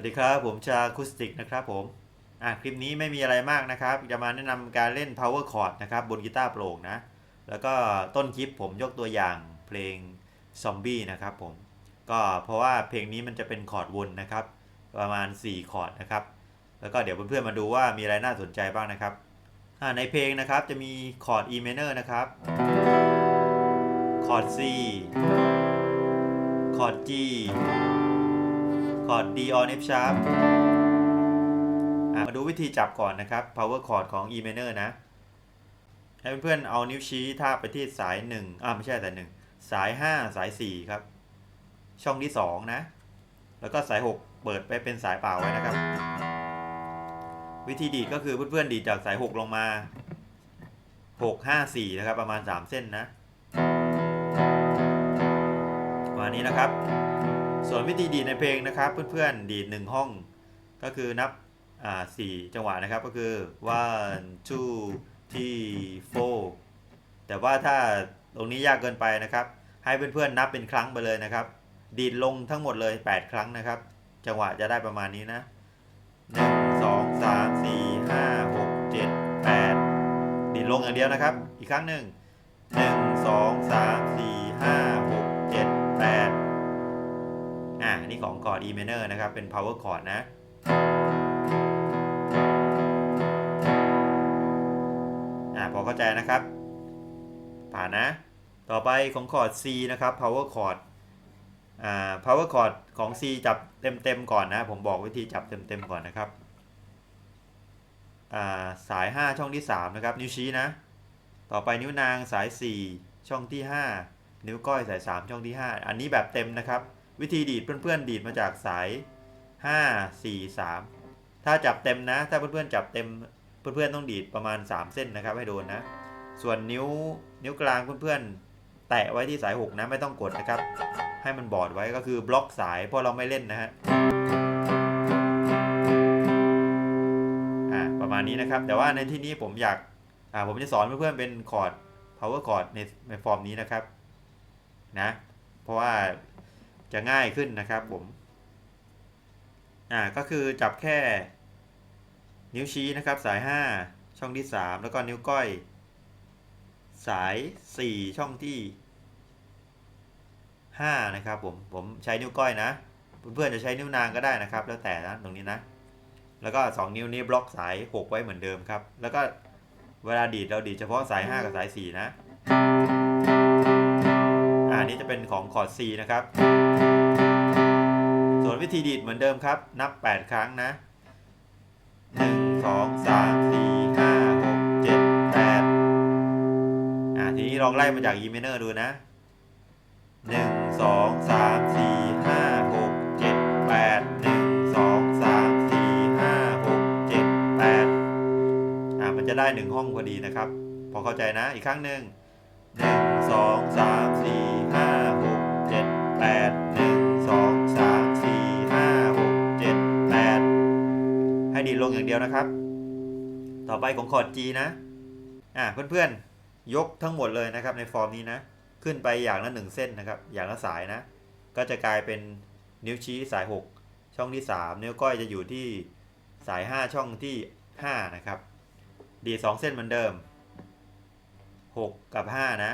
วัสดีครับ ผมชาคุสติกนะครับผม อะคลิปนี้ไม่มีอะไรมากนะครับ จะมาแนะนำการเล่น power chord นะครับบนกีตาร์โปร่งนะ แล้วก็ต้นคลิปผมยกตัวอย่างเพลงซอมบี้นะครับผม ก็เพราะว่าเพลงนี้มันจะเป็นคอร์ดวนนะครับ ประมาณ 4 คอร์ดนะครับ แล้วก็เดี๋ยวเพื่อนๆมาดูว่ามีอะไรน่าสนใจบ้างนะครับอ่าในเพลงนะครับจะมีคอร์ด E minor นะครับ คอร์ด C คอร์ด G คอร์ด D on F sharp มาดูวิธีจับก่อนนะครับ power chord ของ E minor นะ ให้เพื่อนๆเอานิ้วชี้ทาบไปที่สาย 1 อ่าไม่ใช่สาย 1 สาย 5 สาย 4 ครับ ช่องที่ 2 นะ แล้วก็สาย 6 เปิดไปเป็นสายเปล่าไว้นะครับ วิธีดีดก็คือเพื่อนๆดีดจากสาย 6 ลงมา 6 5 4 นะครับ ประมาณ 3 เส้นนะประมาณนี้นะครับ ส่วนวิธีดีดในเพลงนะครับ เพื่อนๆดีด1ห้อง ก็คือนับอ่า4จังหวะนะครับก็คือ one two three four แต่ว่าถ้าตรงนี้ยากเกินไปนะครับ ให้เพื่อนๆนับเป็นครั้งไปเลยนะครับ ดีดลงทั้งหมดเลย 8 ครั้งนะครับ จังหวะจะได้ประมาณนี้นะ1 2 3 4 5 6 7 8ดีดลงอย่างเดียวนะครับ อีกครั้งหนึ่ง1 2 3 4 5 6 7 8 อ่านี่ของคอร์ด E minor นะครับ เป็น power chord นะ อ่าพอเข้าใจนะครับ ผ่านนะ ต่อไปของคอร์ด C นะครับ power chord อ่า power chord ของ C จับเต็มๆก่อนนะ ผมบอกวิธีจับเต็มๆก่อนนะครับ อ่า สาย 5 ช่องที่ 3 นะครับ นิ้วชี้นะ ต่อไปนิ้วนางสาย 4 ช่องที่ 5 นิ้วก้อยสาย 3 ช่องที่ 5 อันนี้แบบเต็มนะครับ วิธีดีดเพื่อนๆดีดมาจากสาย 5 4 3 ถ้าจับเต็มนะ ถ้าเพื่อนๆจับเต็มเพื่อนๆต้องดีดประมาณ 3 เส้นนะครับ ให้โดนนะ ส่วนนิ้วนิ้วกลางเพื่อนๆแตะไว้ที่สาย 6 นะไม่ต้องกดนะครับ ให้มันบอดไว้ก็คือบล็อกสายเพราะเราไม่เล่นนะฮะอ่าประมาณนี้นะครับ แต่ว่าในที่นี้ผมอยากอ่าผมจะสอนเพื่อนๆเป็นคอร์ด power chord ในในฟอร์มนี้นะครับนะเพราะว่า จะง่ายขึ้นนะครับผม อ่าก็คือจับแค่ นิ้วชี้นะครับสาย 5 ช่องที่ 3 แล้วก็นิ้วก้อย สาย 4 ช่องที่ 5 นะครับผม ผมใช้นิ้วก้อยนะเพื่อนๆจะใช้นิ้วนางก็ได้นะครับ แล้วแต่นะตรงนี้นะ แล้วก็ 2 นิ้วนี้บล็อกสาย 6 ไว้เหมือนเดิมครับ แล้วก็เวลาดีดเราดีดเฉพาะสาย 5 กับสาย 4 นะ อ่านี่จะเป็นของคอร์ด C นะครับ ส่วนวิธีดีดเหมือนเดิมครับ นับ 8 ครั้งนะหนึ่งสองสามสี่ห้าหกเจ็ดแปดอ่าทีนี้ลองไล่มาจาก E minor ดูนะหนึ่งสองสามสี่ห้าหกเจ็ดแปดหนึ่งสองสามสี่ห้าหกเจ็ดแปดอ่ามันจะได้หนึ่งห้องพอดีนะครับ พอเข้าใจนะอีกครั้งหนึ่งหนึ่งสองสามสี่ห้าหกเจ็ด แปดหนึ่งสองสามสี่ห้าหกเจ็ดแปดให้ดีลงอย่างเดียวนะครับ ต่อไปของคอร์ด G นะ อ่าเพื่อนๆ ยกทั้งหมดเลยนะครับในฟอร์มนี้นะ ขึ้นไปอย่างละหนึ่งเส้นนะครับ อย่างละสายนะ ก็จะกลายเป็นนิ้วชี้สาย 6 ช่องที่ 3 นิ้วก้อยจะอยู่ที่สาย 5 ช่องที่ 5 นะครับ ดีสองเส้นเหมือนเดิม 6 กับ 5 นะ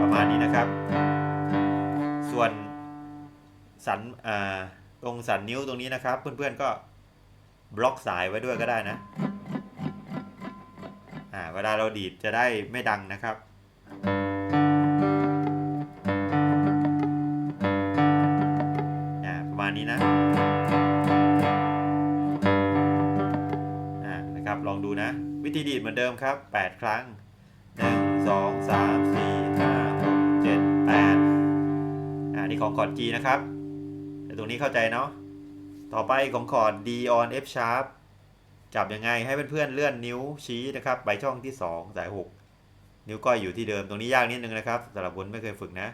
ประมาณนี้นะครับ ส่วนสันอ่าตรงสันนิ้วตรงนี้นะครับ เพื่อนๆก็บล็อกสายไว้ด้วยก็ได้นะอ่าเวลาเราดีดจะได้ไม่ดังนะครับอ่าประมาณนี้นะอ่านะครับลองดูนะ วิธีดีดเหมือนเดิมครับ 8 ครั้ง 1 2 3 ของคอร์ด G นะครับแต่ตรงนี้เข้าใจเนาะต่อไปของคอร์ด D on F sharp จับยังไงให้เพื่อนๆเลื่อนนิ้วชี้นะครับไปช่องที่ 2 สาย 6 นิ้วก้อยอยู่ที่เดิมตรงนี้ยากนิดนึงนะครับสำหรับคนไม่เคยฝึกนะ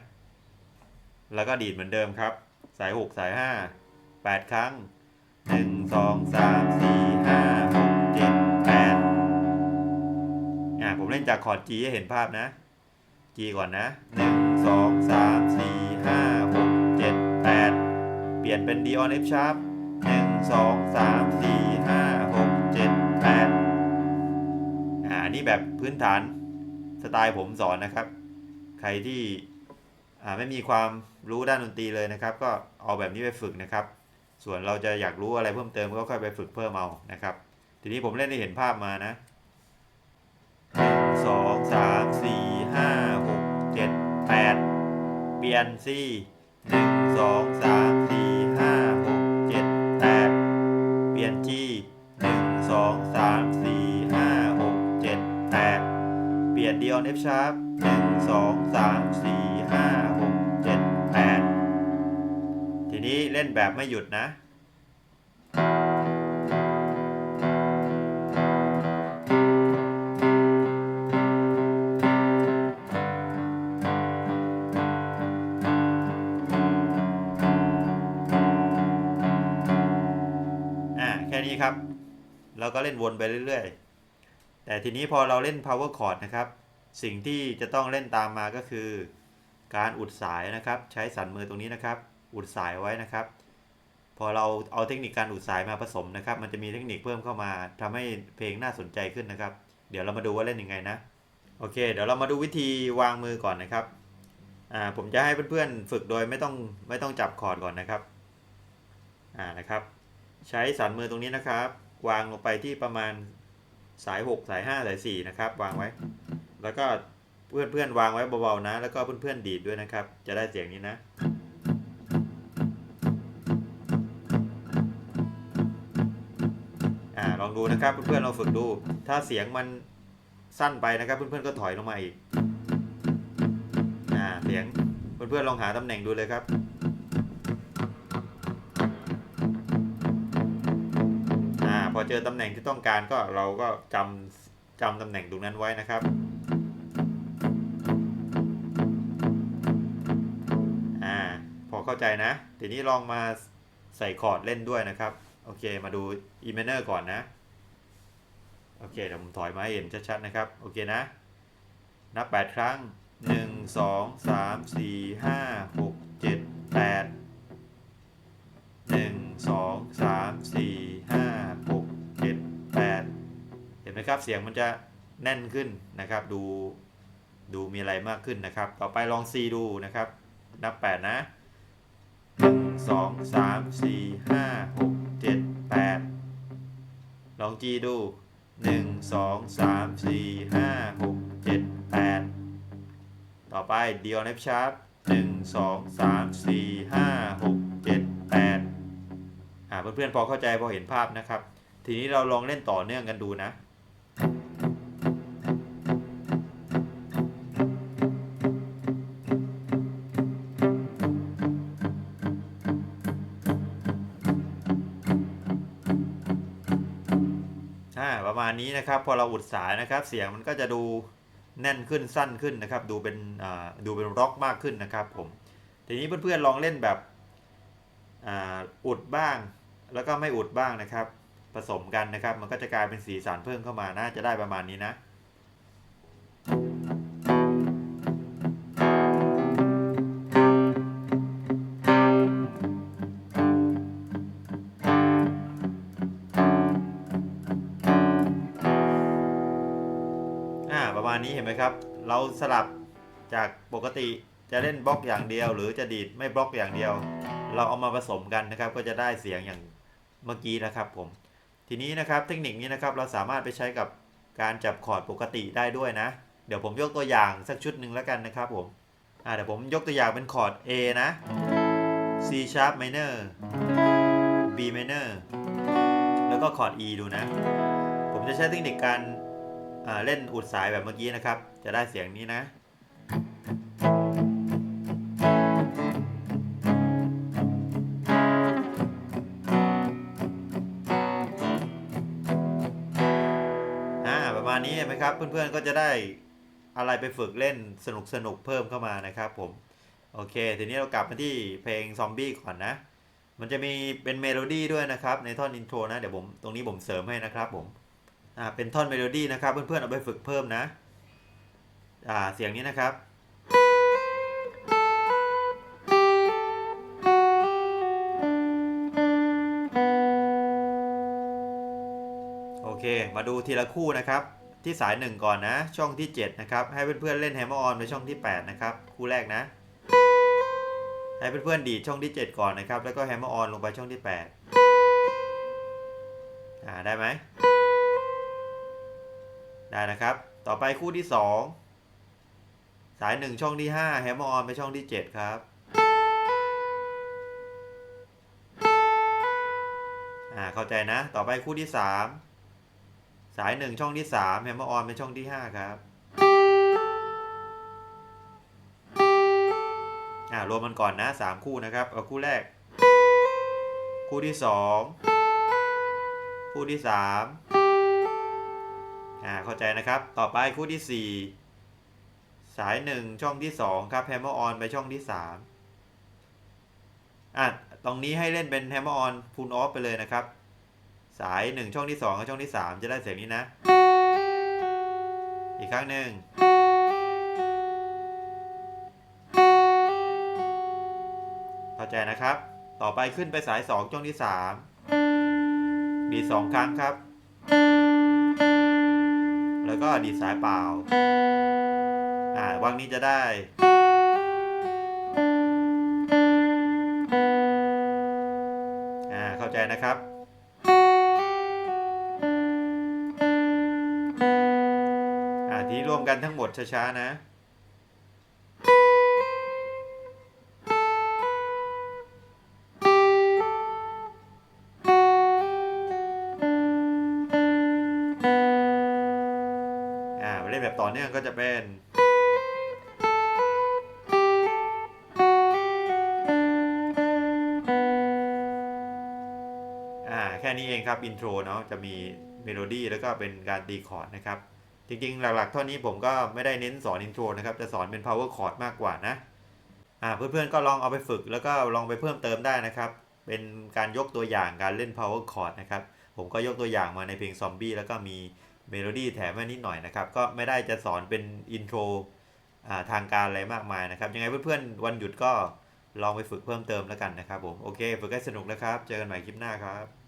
แล้วก็ดีดเหมือนเดิมครับ สาย 6 สาย 5 8 ครั้ง 1 2 3 4 5 6 7 8อ่าผมเล่นจากคอร์ด G ให้เห็นภาพนะ G ก่อนนะ 1 2 3 4 5 เปลี่ยนเป็น D on F sharp หนึ่งสองสามสี่ห้าหกเจ็ดแปดอ่านนี้แบบพื้นฐานสไตล์ผมสอนนะครับ ใครที่อ่าไม่มีความรู้ด้านดนตรีเลยนะครับ ก็เอาแบบนี้ไปฝึกนะครับ ส่วนเราจะอยากรู้อะไรเพิ่มเติมก็ค่อยไปฝึกเพิ่มเอานะครับ ทีนี้ผมเล่นให้เห็นภาพมานะหนึ่งสองสามสี่ห้าหกเจ็ดแปดเปลี่ยนซี่หนึ่งสองสามสี่ เปลี่ยนดีออนเอฟชาร์ปหนึ่งสองสามสี่ห้าหกเจ็ดแปดทีนี้เล่นแบบไม่หยุดนะอ่าแค่นี้ครับ เราก็เล่นวนไปเรื่อยๆ แต่ทีนี้พอเราเล่น power chord นะครับ สิ่งที่จะต้องเล่นตามมาก็คือ การอุดสายนะครับ ใช้สันมือตรงนี้นะครับ อุดสายไว้นะครับ พอเราเอาเทคนิคการอุดสายมาผสมนะครับ มันจะมีเทคนิคเพิ่มเข้ามาทำให้เพลงน่าสนใจขึ้นนะครับ เดี๋ยวเรามาดูว่าเล่นยังไงนะโอเค เดี๋ยวเรามาดูวิธีวางมือก่อนนะครับอ่าผมจะให้เพื่อนๆฝึกโดยไม่ต้องไม่ต้องจับคอร์ดก่อนนะครับอ่านะครับ ใช้สันมือตรงนี้นะครับ วางลงไปที่ประมาณ สาย 6 สาย 5 สาย 4 นะครับ วางไว้ แล้วก็เพื่อนเพื่อนวางไว้เบาๆนะ แล้วก็เพื่อนเพื่อนดีดด้วยนะครับ จะได้เสียงนี้นะ อ่า ลองดูนะครับ เพื่อนๆลองฝึกดู ถ้าเสียงมันสั้นไปนะครับ เพื่อนๆก็ถอยลงมาอีก อ่า เสียง เพื่อนๆลองหาตำแหน่งดูเลยครับ เจอตำแหน่งที่ต้องการก็เราก็จำจำตำแหน่งตรงนั้นไว้นะครับอ่าพอเข้าใจนะ ทีนี้ลองมาใส่คอร์ดเล่นด้วยนะครับ โอเคมาดู E minor ก่อนนะ โอเคเดี๋ยวผมถอยมาให้เห็นชัดๆนะครับ โอเคนะ นับ 8 ครั้ง 1 2 3 4 5 6 7 8 1 2 3 4 ครับ เสียงมันจะแน่นขึ้นนะครับ ดูดูมีอะไรมากขึ้นนะครับ ต่อไปลอง C ดูนะครับ นับ 8 นะ 1 2 3 4 5 6 7 8 ลอง G ดู 1 2 3 4 5 6 7 8 ต่อไป D on F sharp 1 2 3 4 5 6 7 8อ่าเพื่อนๆพอเข้าใจพอเห็นภาพนะครับ ทีนี้เราลองเล่นต่อเนื่องกันดูนะ นี้นะครับ พอเราอุดสายนะครับ เสียงมันก็จะดูแน่นขึ้นสั้นขึ้นนะครับ ดูเป็นดูเป็นร็อกมากขึ้นนะครับผมทีนี้เพื่อนๆลองเล่นแบบออุดบ้าง แล้วก็ไม่อุดบ้างนะครับ ผสมกันนะครับ มันก็จะกลายเป็นสีสันเพิ่มเข้ามาน่าจะได้ประมาณนี้นะ นี้เห็นไหมครับ เราสลับจากปกติจะเล่นบล็อกอย่างเดียว หรือจะดีดไม่บล็อกอย่างเดียว เราเอามาผสมกันนะครับ ก็จะได้เสียงอย่างเมื่อกี้นะครับผม ทีนี้นะครับเทคนิคนี้นะครับเราสามารถไปใช้กับการจับคอร์ดปกติได้ด้วยนะ เดี๋ยวผมยกตัวอย่างสักชุดหนึ่งแล้วกันนะครับผมอ่าเดี๋ยวผมยกตัวอย่างเป็นคอร์ด A นะ C sharp minor B minor แล้วก็คอร์ด E ดูนะ ผมจะใช้เทคนิคการ เล่นอุดสายแบบเมื่อกี้นะครับ จะได้เสียงนี้นะ ประมาณนี้เห็นไหมครับ เพื่อนๆก็จะได้อะไรไปฝึกเล่นสนุกสนุกๆเพิ่มเข้ามานะครับผม โอเค ทีนี้เรากลับมาที่เพลงซอมบี้ก่อนนะ มันจะมีเป็นเมโลดี้ด้วยนะครับ ในท่อนอินโทรนะ เดี๋ยวผม ตรงนี้ผมเสริมให้นะครับผม อ่าเป็นท่อนเมโลดี้นะครับ เพื่อนๆเอาไปฝึกเพิ่มนะอ่าเสียงนี้นะครับโอเค มาดูทีละคู่นะครับ ที่สายหนึ่งก่อนนะ ช่องที่ 7 นะครับ ให้เพื่อนๆเล่นแฮมเมอร์ออนไปช่องที่ 8 นะครับ คู่แรกนะ ให้เพื่อนๆดีดช่องที่ 7 ก่อนนะครับ แล้วก็แฮมเมอร์ออนลงไปช่องที่ 8 อ่า ได้ไหม ได้นะครับ ต่อไปคู่ที่ 2 สาย 1 ช่องที่ 5 แฮมเมออนไปช่องที่ 7 ครับอ่าเข้าใจนะ ต่อไปคู่ที่ 3 สาย 1 ช่องที่ 3 แฮมเมอร์ออนไปช่องที่ 5 ครับอ่ารวมมันก่อนนะ 3 คู่นะครับ เอาคู่แรก คู่ที่ 2 คู่ที่ 3 อ่าเข้าใจนะครับ ต่อไปคู่ที่ 4 สาย 1 ช่องที่ 2 ครับแฮมเมอร์ออนไปช่องที่ 3อะตรงนี้ให้เล่นเป็นแฮมเมอร์ออนพูลออฟไปเลยนะครับ สาย 1 ช่องที่ 2 กับช่องที่ 3 จะได้เสียงนี้นะ อีกครั้งหนึ่งเข้าใจนะครับ ต่อไปขึ้นไปสาย 2 ช่องที่3ดีดสองครั้งครับ ก็ดีดสายเปล่า อ่าวังนี้จะได้ อ่า เข้าใจนะครับอ่าที่รวมกันทั้งหมดช้าๆนะ เล่นแบบต่อเนื่องก็จะเป็น อ่า แค่นี้เองครับ อินโทรเนาะจะมีเมโลดี้แล้วก็เป็นการตีคอร์ดนะครับ จริงๆ หลักๆเท่านี้ผมก็ไม่ได้เน้นสอนอินโทรนะครับจะสอนเป็น power chord มากกว่านะ อ่า เพื่อนๆ ก็ลองเอาไปฝึกแล้วก็ลองไปเพิ่มเติมได้นะครับ เป็นการยกตัวอย่างการเล่น power chord นะครับ ผมก็ยกตัวอย่างมาในเพลงซอมบี้แล้วก็มี เมโลดี้แถมมานิดหน่อยนะครับ ก็ไม่ได้จะสอนเป็นอินโทรทางการอะไรมากมายนะครับ ยังไงเพื่อนๆ วันหยุดก็ลองไปฝึกเพิ่มเติมแล้วกันนะครับผม โอเค ฝึกให้สนุกนะครับ เจอกันใหม่คลิปหน้าครับ